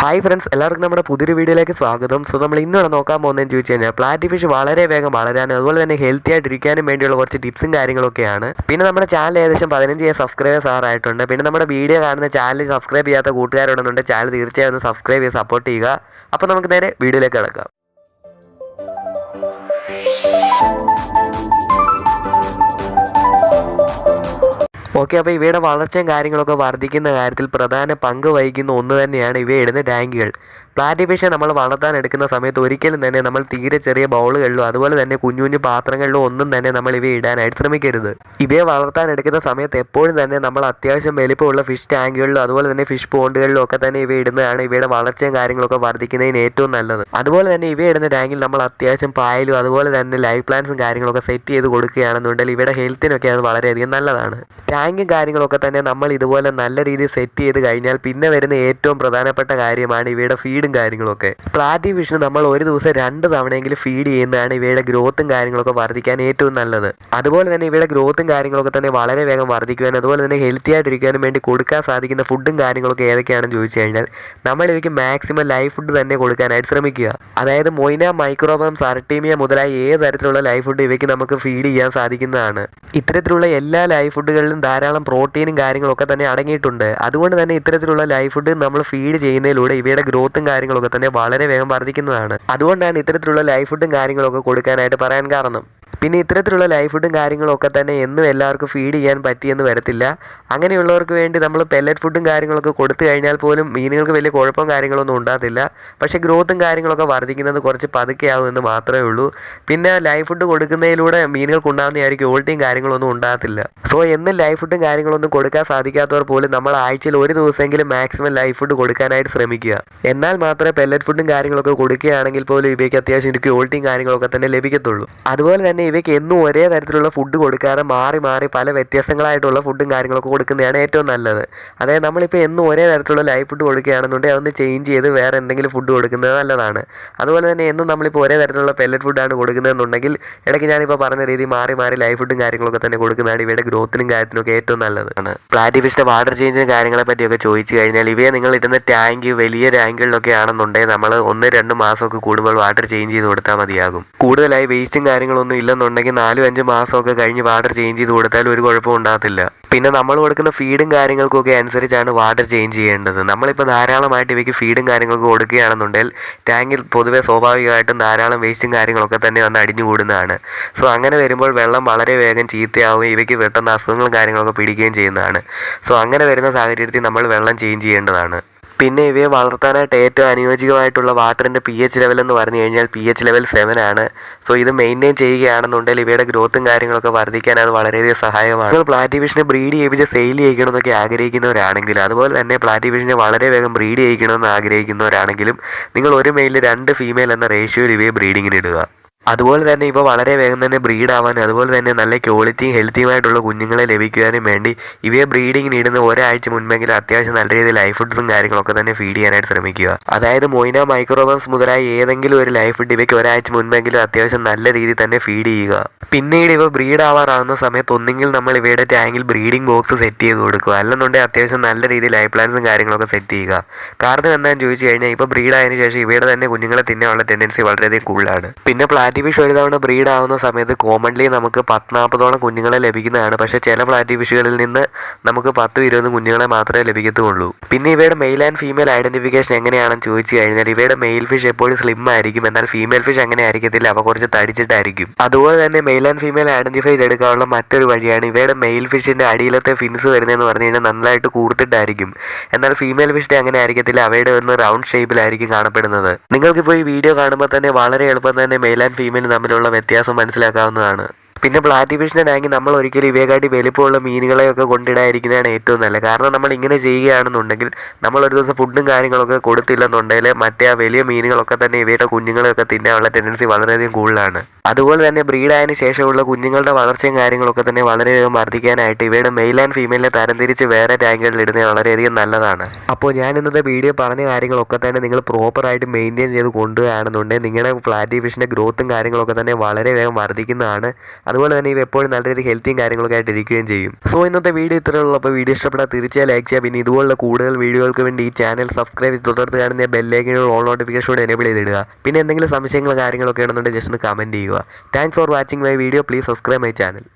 Hi friends എല്ലാവർക്കും നമ്മുടെ പുതിയൊരു വീഡിയോയിലേക്ക് സ്വാഗതം. സോ നമ്മൾ ഇന്നിവിടെ നോക്കാൻ പോകുന്നതെന്ന് ചോദിച്ചു കഴിഞ്ഞാൽ പ്ലാറ്റി ഫിഷ് വളരെ വേഗം വളരാനും അതുപോലെ തന്നെ ഹെൽത്തി ആയിട്ടിരിക്കാനും വേണ്ടിയുള്ള കുറച്ച് ടിപ്സും കാര്യങ്ങളൊക്കെയാണ്. പിന്നെ നമ്മുടെ ചാനൽ ഏകദേശം പതിനഞ്ച് സബ്സ്ക്രൈബേഴ്സ് ആറായിട്ടുണ്ട്. പിന്നെ നമ്മുടെ വീഡിയോ കാണുന്ന ചാനൽ സബ്സ്ക്രൈബ് ചെയ്യാത്ത കൂട്ടുകാരോടൊന്നുണ്ട് ചാനൽ തീർച്ചയായും ഒന്ന് സബ്സ്ക്രൈബ് ചെയ്ത് സപ്പോർട്ട് ചെയ്യുക. അപ്പോൾ നമുക്ക് നേരെ വീഡിയോയിലേക്ക് കിടക്കാം. ഓക്കെ അപ്പോൾ ഇവയുടെ വളർച്ചയും കാര്യങ്ങളൊക്കെ വർദ്ധിക്കുന്ന കാര്യത്തിൽ പ്രധാന പങ്ക് വഹിക്കുന്ന ഒന്ന് തന്നെയാണ് ഇവയിടുന്ന ടാങ്കുകൾ. പ്ലാറ്റിഫിഷെ നമ്മൾ വളർത്താൻ എടുക്കുന്ന സമയത്ത് ഒരിക്കലും തന്നെ നമ്മൾ തീരെ ചെറിയ ബൗളുകളിലോ അതുപോലെ തന്നെ കുഞ്ഞു കുഞ്ഞു പാത്രങ്ങളിലോ ഒന്നും തന്നെ നമ്മൾ ഇവയെ ഇടാനായിട്ട് ശ്രമിക്കരുത്. ഇവയെ വളർത്താൻ എടുക്കുന്ന സമയത്ത് എപ്പോഴും തന്നെ നമ്മൾ അത്യാവശ്യം വലിപ്പമുള്ള ഫിഷ് ടാങ്കുകളിലോ അതുപോലെ തന്നെ ഫിഷ് പോണ്ടുകളിലോ ഒക്കെ തന്നെ ഇവ ഇടുന്നതാണ് ഇവയുടെ വളർച്ചയും കാര്യങ്ങളൊക്കെ വർദ്ധിക്കുന്നതിന് ഏറ്റവും നല്ലത്. അതുപോലെ തന്നെ ഇവ ഇടുന്ന ടാങ്കിൽ നമ്മൾ അത്യാവശ്യം പായലും അതുപോലെ തന്നെ ലൈഫ് പ്ലാൻസും കാര്യങ്ങളൊക്കെ സെറ്റ് ചെയ്ത് കൊടുക്കുകയാണെന്നുണ്ടെങ്കിൽ ഇവയുടെ ഹെൽത്തിനൊക്കെ അത് വളരെയധികം നല്ലതാണ്. ടാങ്കും കാര്യങ്ങളൊക്കെ തന്നെ നമ്മൾ ഇതുപോലെ നല്ല രീതിയിൽ സെറ്റ് ചെയ്ത് കഴിഞ്ഞാൽ പിന്നെ വരുന്ന ഏറ്റവും പ്രധാനപ്പെട്ട കാര്യമാണ് ഇവയുടെ ഫീഡും കാര്യങ്ങളൊക്കെ. പ്ലാറ്റി ഫിഷിന് നമ്മൾ ഒരു ദിവസം രണ്ട് തവണയെങ്കിലും ഫീഡ് ചെയ്യുന്നതാണ് ഇവയുടെ ഗ്രോത്തും കാര്യങ്ങളൊക്കെ വർദ്ധിക്കാൻ ഏറ്റവും നല്ലത്. അതുപോലെ തന്നെ ഇവയുടെ ഗ്രോത്തും കാര്യങ്ങളൊക്കെ തന്നെ വളരെ വേഗം വർദ്ധിക്കുവാനും അതുപോലെ തന്നെ ഹെൽത്തി ആയിട്ടിരിക്കാനും വേണ്ടി കൊടുക്കാൻ സാധിക്കുന്ന ഫുഡും കാര്യങ്ങളൊക്കെ ഏതൊക്കെയാണെന്ന് ചോദിച്ചു കഴിഞ്ഞാൽ നമ്മൾ ഇവയ്ക്ക് മാക്സിമം ലൈഫ് ഫുഡ് തന്നെ കൊടുക്കാനായിട്ട് ശ്രമിക്കുക. അതായത് മൊയ്ന മൈക്രോബം സർട്ടീമിയ മുതലായ ഏത് തരത്തിലുള്ള ലൈഫ് ഫുഡ് ഇവയ്ക്ക് നമുക്ക് ഫീഡ് ചെയ്യാൻ സാധിക്കുന്നതാണ്. ഇത്തരത്തിലുള്ള എല്ലാ ലൈഫ് ഫുഡുകളിലും ധാരാളം പ്രോട്ടീനും കാര്യങ്ങളൊക്കെ തന്നെ അടങ്ങിയിട്ടുണ്ട്. അതുകൊണ്ട് തന്നെ ഇത്തരത്തിലുള്ള ലൈഫ് ഫുഡ് നമ്മൾ ഫീഡ് ചെയ്യുന്നതിലൂടെ ഇവയുടെ ഗ്രോത്തും കാര്യങ്ങളൊക്കെ തന്നെ വളരെ വേഗം വർദ്ധിക്കുന്നതാണ്. അതുകൊണ്ടാണ് ഇത്തരത്തിലുള്ള ലൈഫ് ഫുഡും കാര്യങ്ങളൊക്കെ കൊടുക്കാനായിട്ട് പറയാൻ കാരണം. പിന്നെ ഇത്തരത്തിലുള്ള ലൈഫ് ഫുഡും കാര്യങ്ങളൊക്കെ തന്നെ എന്നും എല്ലാവർക്കും ഫീഡ് ചെയ്യാൻ പറ്റിയെന്ന് വരത്തില്ല. അങ്ങനെയുള്ളവർക്ക് വേണ്ടി നമ്മൾ പെല്ലറ്റ് ഫുഡും കാര്യങ്ങളൊക്കെ കൊടുത്തു കഴിഞ്ഞാൽ പോലും മീനുകൾക്ക് വലിയ കുഴപ്പവും കാര്യങ്ങളൊന്നും ഉണ്ടാകത്തില്ല. പക്ഷേ ഗ്രോത്തും കാര്യങ്ങളൊക്കെ വർദ്ധിക്കുന്നത് കുറച്ച് പതുക്കെയാവുമെന്ന് മാത്രമേ ഉള്ളൂ. പിന്നെ ലൈഫ് ഫുഡ് കൊടുക്കുന്നതിലൂടെ മീനുകൾക്ക് ഉണ്ടാകുന്നതായിരിക്കും ഓൾട്ടിയും കാര്യങ്ങളൊന്നും ഉണ്ടാകത്തില്ല. സോ എന്നും ലൈഫ് ഫുഡും കാര്യങ്ങളൊന്നും കൊടുക്കാൻ സാധിക്കാത്തവർ പോലും നമ്മൾ ആഴ്ചയിൽ ഒരു ദിവസമെങ്കിലും മാക്സിമം ലൈഫ് ഫുഡ് കൊടുക്കാനായിട്ട് ശ്രമിക്കുക. എന്നാൽ മാത്രമേ പെല്ലറ്റ് ഫുഡും കാര്യങ്ങളൊക്കെ കൊടുക്കുകയാണെങ്കിൽ പോലും ഇവയ്ക്ക് അത്യാവശ്യം എനിക്ക് ഓൾട്ടിയും കാര്യങ്ങളൊക്കെ തന്നെ ലഭിക്കത്തുള്ളൂ. അതുപോലെ തന്നെ ഇവയ്ക്ക് എന്നും ഒരേ തരത്തിലുള്ള ഫുഡ് കൊടുക്കാതെ മാറി മാറി പല വ്യത്യസ്തങ്ങളായിട്ടുള്ള ഫുഡും കാര്യങ്ങളൊക്കെ കൊടുക്കുന്നതാണ് ഏറ്റവും നല്ലത്. അതായത് നമ്മളിപ്പോൾ എന്നും ഒരേ തരത്തിലുള്ള ലൈഫ് ഫുഡ് കൊടുക്കുകയാണെന്നുണ്ടെങ്കിൽ അതൊന്ന് ചേഞ്ച് ചെയ്ത് വേറെ എന്തെങ്കിലും ഫുഡ് കൊടുക്കുന്നത് നല്ലതാണ്. അതുപോലെ തന്നെ എന്നും നമ്മളിപ്പോൾ ഒരേ തരത്തിലുള്ള പെല്ലറ്റ് ഫുഡാണ് കൊടുക്കുന്നതെന്നുണ്ടെങ്കിൽ ഇടയ്ക്ക് ഞാനിപ്പോൾ പറഞ്ഞ രീതി മാറി മാറി ലൈഫ് ഫുഡും കാര്യങ്ങളൊക്കെ തന്നെ കൊടുക്കുന്നതാണ് ഇവയുടെ ഗ്രോത്തിനും കാര്യത്തിനൊക്കെ ഏറ്റവും നല്ലതാണ് പ്ലാറ്റി ഫിഷിന്റെ വാട്ടർ ചേഞ്ചിനും കാര്യങ്ങളെ പറ്റിയൊക്കെ ചോദിച്ചു കഴിഞ്ഞാൽ ഇവയെ നിങ്ങൾ ഇടുന്ന ടാങ്ക് വലിയ ടാങ്കുകളിലൊക്കെ ആണെന്നുണ്ടെങ്കിൽ നമ്മൾ ഒന്ന് രണ്ട് മാസമൊക്കെ കൂടുമ്പോൾ വാട്ടർ ചേഞ്ച് ചെയ്ത് കൊടുത്താൽ മതിയാകും. കൂടുതലായി വേസ്റ്റും കാര്യങ്ങളൊന്നും ഇല്ലെന്നുണ്ടെങ്കിൽ നാലും അഞ്ച് മാസമൊക്കെ കഴിഞ്ഞ് വാട്ടർ ചേഞ്ച് ചെയ്ത് കൊടുത്താൽ ഒരു കുഴപ്പവും ഉണ്ടാകത്തില്ല. പിന്നെ നമ്മൾ കൊടുക്കുന്ന ഫീഡും കാര്യങ്ങൾക്കൊക്കെ അനുസരിച്ചാണ് വാട്ടർ ചേഞ്ച് ചെയ്യേണ്ടത്. നമ്മളിപ്പോൾ ധാരാളമായിട്ട് ഇവയ്ക്ക് ഫീഡും കാര്യങ്ങളൊക്കെ കൊടുക്കുകയാണെന്നുണ്ടെങ്കിൽ ടാങ്കിൽ പൊതുവേ സ്വാഭാവികമായിട്ടും ധാരാളം വേസ്റ്റും കാര്യങ്ങളൊക്കെ തന്നെ വന്ന് അടിഞ്ഞു കൂടുന്നതാണ്. സോ അങ്ങനെ വരുമ്പോൾ വെള്ളം വളരെ വേഗം ചീത്തയാവുകയും ഇവയ്ക്ക് പെട്ടെന്ന് അസുഖങ്ങളും കാര്യങ്ങളൊക്കെ പിടിക്കുകയും ചെയ്യുന്നതാണ്. സോ അങ്ങനെ വരുന്ന സാഹചര്യത്തിൽ നമ്മൾ വെള്ളം ചേഞ്ച് ചെയ്യേണ്ടതാണ്. പിന്നെ ഇവയെ വളർത്താനായിട്ട് ഏറ്റവും അനുയോജ്യമായിട്ടുള്ള വാട്ടറിന്റെ പി എച്ച് ലെവൽ എന്ന് പറഞ്ഞു കഴിഞ്ഞാൽ പി എച്ച് ലെവൽ സെവൻ ആണ്. സോ ഇത് മെയിന്റെയിൻ ചെയ്യുകയാണെന്നുണ്ടെങ്കിൽ ഇവയുടെ ഗ്രോത്തും കാര്യങ്ങളൊക്കെ വർദ്ധിക്കാൻ അത് വളരെയധികം സഹായമാണ്. നിങ്ങൾ പ്ലാറ്റിവിഷനെ ബ്രീഡ് ചെയ്യിപ്പിച്ച് സെയിൽ ചെയ്യിക്കണമെന്നൊക്കെ ആഗ്രഹിക്കുന്നവരാണെങ്കിൽ അതുപോലെ തന്നെ പ്ലാറ്റിവിഷനെ വളരെ വേഗം ബ്രീഡ് ചെയ്യിക്കണമെന്ന് ആഗ്രഹിക്കുന്നവരാണെങ്കിലും നിങ്ങൾ ഒരു മെയിലിൽ രണ്ട് ഫീമെയിൽ എന്ന റേഷ്യോയിൽ ഇവയെ ബ്രീഡിങ്ങിന് ഇടുക. അതുപോലെ തന്നെ ഇവ വളരെ വേഗം തന്നെ ബ്രീഡ് ആവാനും അതുപോലെ തന്നെ നല്ല ക്വാളിറ്റിയും ഹെൽത്തിയുമായിട്ടുള്ള കുഞ്ഞുങ്ങളെ ലഭിക്കുവാനും വേണ്ടി ഇവയെ ബ്രീഡിങ്ങിന് ഇടുന്ന ഒരാഴ്ച മുൻപെങ്കിലും അത്യാവശ്യം നല്ല രീതിയിൽ ലൈഫ് ഫുഡ്സും കാര്യങ്ങളൊക്കെ തന്നെ ഫീഡ് ചെയ്യാനായിട്ട് ശ്രമിക്കുക. അതായത് മൊയ്ന മൈക്രോബംസ് മുതലായ ഏതെങ്കിലും ഒരു ലൈഫ് ഫുഡ് ഇവയ്ക്ക് ഒരാഴ്ച മുൻപെങ്കിലും അത്യാവശ്യം നല്ല രീതിയിൽ തന്നെ ഫീഡ് ചെയ്യുക. പിന്നീട് ഇവ ബ്രീഡ് ആവാറാകുന്ന സമയത്ത് ഒന്നെങ്കിൽ നമ്മൾ ഇവയുടെ ടാങ്കിൽ ബ്രീഡിംഗ് ബോക്സ് സെറ്റ് ചെയ്ത് കൊടുക്കുക. അല്ലെന്നുണ്ടെങ്കിൽ അത്യാവശ്യം നല്ല രീതിയിൽ ലൈഫ് പ്ലാൻസും കാര്യങ്ങളൊക്കെ സെറ്റ് ചെയ്യുക. കാരണം എന്താണെന്ന് ചോദിച്ചു കഴിഞ്ഞാൽ ഇപ്പോൾ ബ്രീഡ് ആയതിനു ശേഷം ഇവയുടെ തന്നെ കുഞ്ഞുങ്ങളെ തിന്നാനുള്ള ടെൻഡൻസി വളരെയധികം കൂടുതലാണ്. പിന്നെ പ്ലാറ്റി ഫിഷ് ഒരു തവണ ബ്രീഡ് ആവുന്ന സമയത്ത് കോമൺലി നമുക്ക് പത്ത് നാൽപ്പതോളം കുഞ്ഞുങ്ങളെ ലഭിക്കുന്നതാണ്. പക്ഷേ ചില പ്ലാറ്റി ഫിഷുകളിൽ നിന്ന് നമുക്ക് പത്തും ഇരുപതും കുഞ്ഞുങ്ങളെ മാത്രമേ ലഭിക്കത്തുള്ളൂ. പിന്നെ ഇവയുടെ മെയിൽ ആൻഡ് ഫീമെയിൽ ഐഡന്റിഫിക്കേഷൻ എങ്ങനെയാണെന്ന് ചോദിച്ചു കഴിഞ്ഞാൽ ഇവയുടെ മെയിൽ ഫിഷ് എപ്പോഴും സ്ലിം ആയിരിക്കും. എന്നാൽ ഫീമെയിൽ ഫിഷ് അങ്ങനെ ആയിരിക്കത്തില്ല. അവ കുറച്ച് തടിച്ചിട്ടായിരിക്കും. അതുപോലെ തന്നെ മെയിൽ ആൻഡ് ഫീമെയിൽ ഐഡന്റിഫൈ ചെയ്തെടുക്കാനുള്ള മറ്റൊരു വഴിയാണ് ഇവയുടെ മെയിൽ ഫിഷിന്റെ അടിയിലത്തെ ഫിൻസ് വരുന്നതെന്ന് പറഞ്ഞു കഴിഞ്ഞാൽ നന്നായിട്ട് കൂർത്തിട്ടായിരിക്കും. എന്നാൽ ഫീമെയിൽ ഫിഷിന്റെ അങ്ങനെ ആയിരിക്കത്തില്ല. അവയുടെ ഒന്ന് റൗണ്ട് ഷേപ്പിലായിരിക്കും കാണപ്പെടുന്നത്. നിങ്ങൾക്കിപ്പോൾ ഈ വീഡിയോ കാണുമ്പോൾ തന്നെ വളരെ എളുപ്പം തന്നെ മെയിൽ ആൻഡ് ഫീമെയിൽ തമ്മിലുള്ള വ്യത്യാസം മനസ്സിലാക്കാവുന്നതാണ്. പിന്നെ പ്ലാറ്റി ഫിഷിനെ ടാങ്കിൽ നമ്മൾ ഒരിക്കലും ഇവയെക്കാട്ടി വലിപ്പമുള്ള മീനുകളെയൊക്കെ കൊണ്ടിടാതിരിക്കുന്നതാണ് ഏറ്റവും നല്ലത്. കാരണം നമ്മൾ ഇങ്ങനെ ചെയ്യുകയാണെന്നുണ്ടെങ്കിൽ നമ്മൾ ഒരു ദിവസം ഫുഡും കാര്യങ്ങളൊക്കെ കൊടുത്തില്ലെന്നുണ്ടെങ്കിൽ മറ്റേ ആ വലിയ മീനുകളൊക്കെ തന്നെ ഇവയുടെ കുഞ്ഞുങ്ങളെയൊക്കെ തിന്നാനുള്ള ടെൻഡൻസി വളരെയധികം കൂടുതലാണ്. അതുപോലെ തന്നെ ബ്രീഡായതിനു ശേഷമുള്ള കുഞ്ഞുങ്ങളുടെ വളർച്ചയും കാര്യങ്ങളൊക്കെ തന്നെ വളരെയധികം വർദ്ധിക്കാനായിട്ട് ഇവയുടെ മെയിൽ ആൻഡ് ഫീമെയിലിനെ തരംതിരിച്ച് വേറെ ടാങ്കുകളിൽ ഇടുന്നത് വളരെയധികം നല്ലതാണ്. അപ്പോൾ ഞാൻ ഇന്നത്തെ വീഡിയോ പറഞ്ഞ കാര്യങ്ങളൊക്കെ തന്നെ നിങ്ങൾ പ്രോപ്പറായിട്ട് മെയിന്റെയിൻ ചെയ്ത് കൊണ്ടുപോകുകയാണെന്നുണ്ടെങ്കിൽ നിങ്ങളുടെ ഫ്ലാറ്റി ഫിഷിന്റെ ഗ്രോത്തും കാര്യങ്ങളൊക്കെ തന്നെ വളരെ വേഗം വർദ്ധിക്കുന്നതാണ്. അതുപോലെ തന്നെ ഇവ എപ്പോഴും നല്ല രീതിയിൽ ഹെൽത്തിയും കാര്യങ്ങളൊക്കെ ആയിട്ട് ഇരിക്കുകയും ചെയ്യും. സോ ഇന്നത്തെ വീഡിയോ ഇത്രയേ ഉള്ളൂ. അപ്പോൾ വീഡിയോ ഇഷ്ടപ്പെട്ടാൽ തീർച്ചയായും ലൈക്ക് ചെയ്യുക. പിന്നെ ഇതുപോലുള്ള കൂടുതൽ വീഡിയോകൾക്ക് വേണ്ടി ഈ ചാനൽ സബ്സ്ക്രൈബ് ചെയ്ത് തുടർന്ന് കാണുന്ന ബെല്ലേക്കിനുള്ള ഓൾ നോട്ടിഫിക്കേഷൻ എനേബിൾ ചെയ്തിടുക പിന്നെ എന്തെങ്കിലും സംശയങ്ങളോ കാര്യങ്ങളൊക്കെ ഉണ്ടെന്നുണ്ടെങ്കിൽ ജസ്റ്റ് ഒന്ന് കമന്റ് ചെയ്യുക. Thanks for watching my video please subscribe my channel